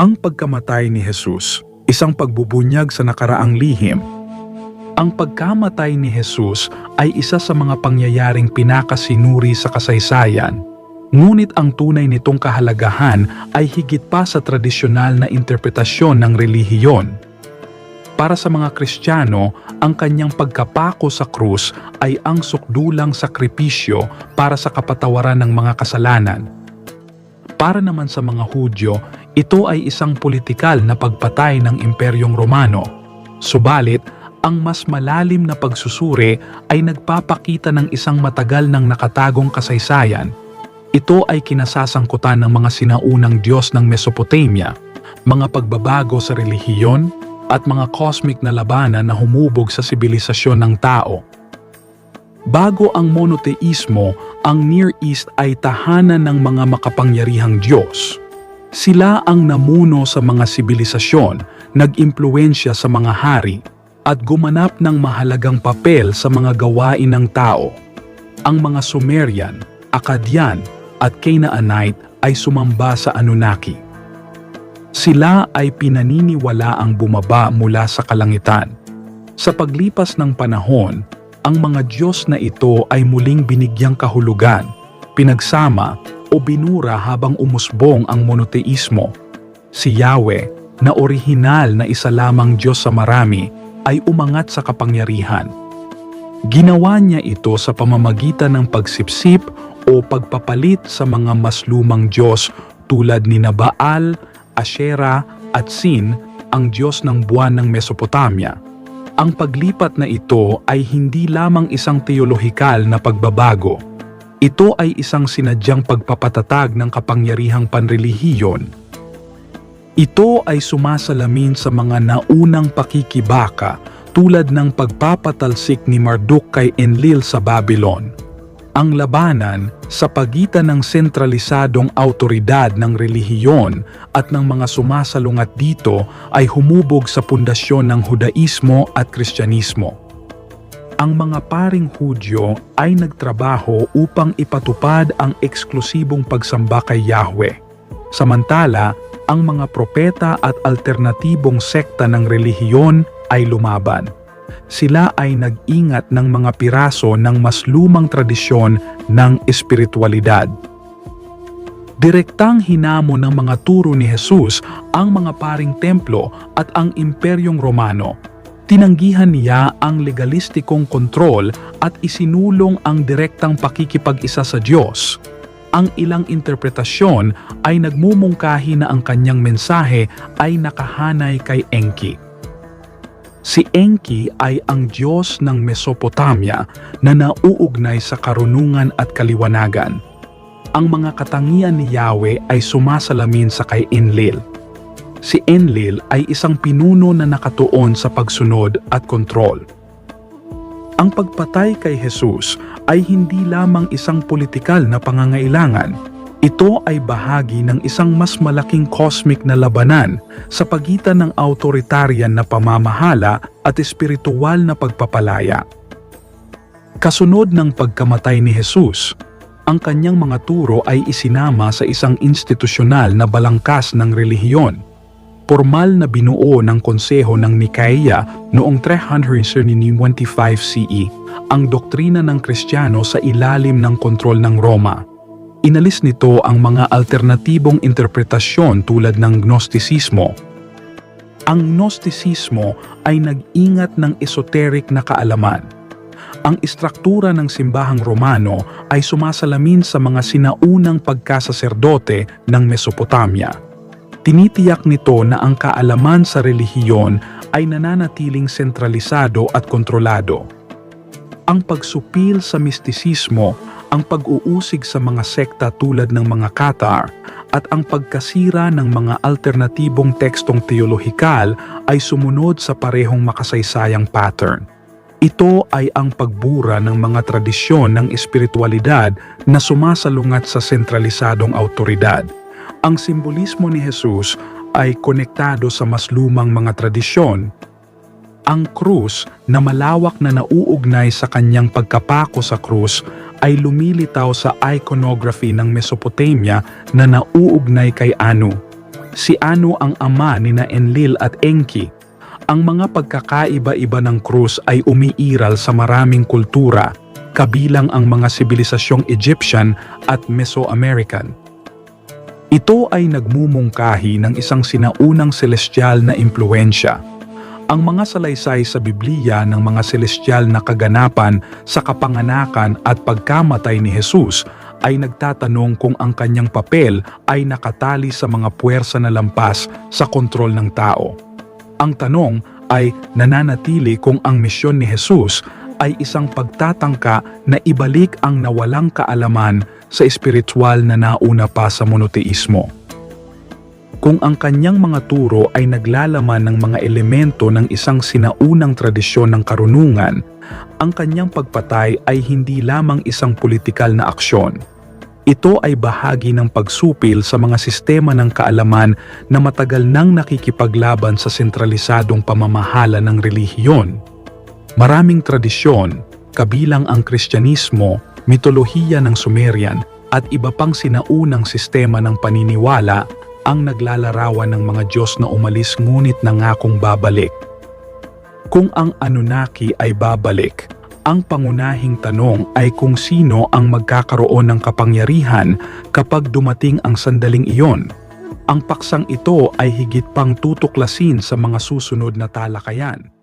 Ang pagkamatay ni Jesus, isang pagbubunyag sa nakaraang lihim. Ang pagkamatay ni Jesus ay isa sa mga pangyayaring pinakasinuri sa kasaysayan. Ngunit ang tunay nitong kahalagahan ay higit pa sa tradisyonal na interpretasyon ng relihiyon. Para sa mga Kristiyano, ang kanyang pagkapako sa krus ay ang sukdulang sakripisyo para sa kapatawaran ng mga kasalanan. Para naman sa mga Hudyo, ito ay isang politikal na pagpatay ng Imperyong Romano. Subalit, ang mas malalim na pagsusuri ay nagpapakita ng isang matagal ng nakatagong kasaysayan. Ito ay kinasasangkutan ng mga sinaunang Diyos ng Mesopotamia, mga pagbabago sa relihiyon, at mga cosmic na labanan na humubog sa sibilisasyon ng tao. Bago ang monoteismo, ang Near East ay tahanan ng mga makapangyarihang Diyos. Sila ang namuno sa mga sibilisasyon, nag-impluensya sa mga hari, at gumanap ng mahalagang papel sa mga gawain ng tao. Ang mga Sumerian, Akkadian, at Canaanite ay sumamba sa Anunnaki. Sila ay pinaniniwala ang bumaba mula sa kalangitan. Sa paglipas ng panahon, ang mga Diyos na ito ay muling binigyang kahulugan, pinagsama o binura habang umusbong ang monoteismo. Si Yahweh, na orihinal na isa lamang Diyos sa marami, ay umangat sa kapangyarihan. Ginawa niya ito sa pamamagitan ng pagsipsip o pagpapalit sa mga mas lumang Diyos tulad ni na Baal, Asherah at Sin, ang Diyos ng buwan ng Mesopotamia. Ang paglipat na ito ay hindi lamang isang teolohikal na pagbabago. Ito ay isang sinadyang pagpapatatag ng kapangyarihang panrelihiyon. Ito ay sumasalamin sa mga naunang pakikibaka tulad ng pagpapatalsik ni Marduk kay Enlil sa Babylon ang labanan sa pagitan ng sentralisadong autoridad ng relihiyon at ng mga sumasalungat dito ay humubog sa pundasyon ng Hudaismo at Kristyanismo. Ang mga paring Hudyo ay nagtrabaho upang ipatupad ang eksklusibong pagsamba kay Yahweh. Samantala, ang mga propeta at alternatibong sekta ng relihiyon ay lumaban sila ay nag-ingat ng mga piraso ng mas lumang tradisyon ng espiritualidad. Direktang hinamo ng mga turo ni Jesus ang mga paring templo at ang imperyong Romano. Tinanggihan niya ang legalistikong kontrol at isinulong ang direktang pakikipag-isa sa Diyos. Ang ilang interpretasyon ay nagmumungkahi na ang kanyang mensahe ay nakahanay kay Enki. Si Enki ay ang Diyos ng Mesopotamia na nauugnay sa karunungan at kaliwanagan. Ang mga katangian ni Yahweh ay sumasalamin sa kay Enlil. Si Enlil ay isang pinuno na nakatuon sa pagsunod at kontrol. Ang pagpatay kay Jesus ay hindi lamang isang politikal na pangangailangan, ito ay bahagi ng isang mas malaking cosmic na labanan sa pagitan ng autoritarian na pamamahala at espiritual na pagpapalaya. Kasunod ng pagkamatay ni Jesus, ang kanyang mga turo ay isinama sa isang institusyonal na balangkas ng relihiyon. Formal na binuo ng konseho ng Nicaea noong 325 CE ang doktrina ng Kristiyano sa ilalim ng kontrol ng Roma. Inalis nito ang mga alternatibong interpretasyon tulad ng Gnostisismo. Ang Gnostisismo ay nag-ingat ng esoteric na kaalaman. Ang istruktura ng simbahang Romano ay sumasalamin sa mga sinaunang pagkasaserdote ng Mesopotamia. Tinitiyak nito na ang kaalaman sa relihiyon ay nananatiling sentralisado at kontrolado. Ang pagsupil sa mistisismo ang pag-uusig sa mga sekta tulad ng mga Qatar at ang pagkasira ng mga alternatibong tekstong teolohikal ay sumunod sa parehong makasaysayang pattern. Ito ay ang pagbura ng mga tradisyon ng espiritualidad na sumasalungat sa sentralisadong autoridad. Ang simbolismo ni Jesus ay konektado sa mas lumang mga tradisyon ang krus na malawak na nauugnay sa kanyang pagkapako sa krus ay lumilitaw sa iconography ng Mesopotamia na nauugnay kay Anu. Si Ano ang ama ni na Enlil at Enki. Ang mga pagkakaiba-iba ng krus ay umiiral sa maraming kultura, kabilang ang mga sibilisasyong Egyptian at Mesoamerican. Ito ay nagmumungkahi ng isang sinaunang celestial na impluensya. Ang mga salaysay sa Biblia ng mga celestial na kaganapan sa kapanganakan at pagkamatay ni Jesus ay nagtatanong kung ang kanyang papel ay nakatali sa mga puwersa na lampas sa kontrol ng tao. Ang tanong ay nananatili kung ang misyon ni Jesus ay isang pagtatangka na ibalik ang nawalang kaalaman sa espiritual na nauna pa sa monoteismo. Kung ang kanyang mga turo ay naglalaman ng mga elemento ng isang sinaunang tradisyon ng karunungan, ang kanyang pagpatay ay hindi lamang isang politikal na aksyon. Ito ay bahagi ng pagsupil sa mga sistema ng kaalaman na matagal nang nakikipaglaban sa sentralisadong pamamahala ng relihiyon. Maraming tradisyon, kabilang ang Kristyanismo, mitolohiya ng Sumerian at iba pang sinaunang sistema ng paniniwala ang naglalarawan ng mga Diyos na umalis ngunit nangakong babalik. Kung ang Anunnaki ay babalik, ang pangunahing tanong ay kung sino ang magkakaroon ng kapangyarihan kapag dumating ang sandaling iyon. Ang paksang ito ay higit pang tutuklasin sa mga susunod na talakayan.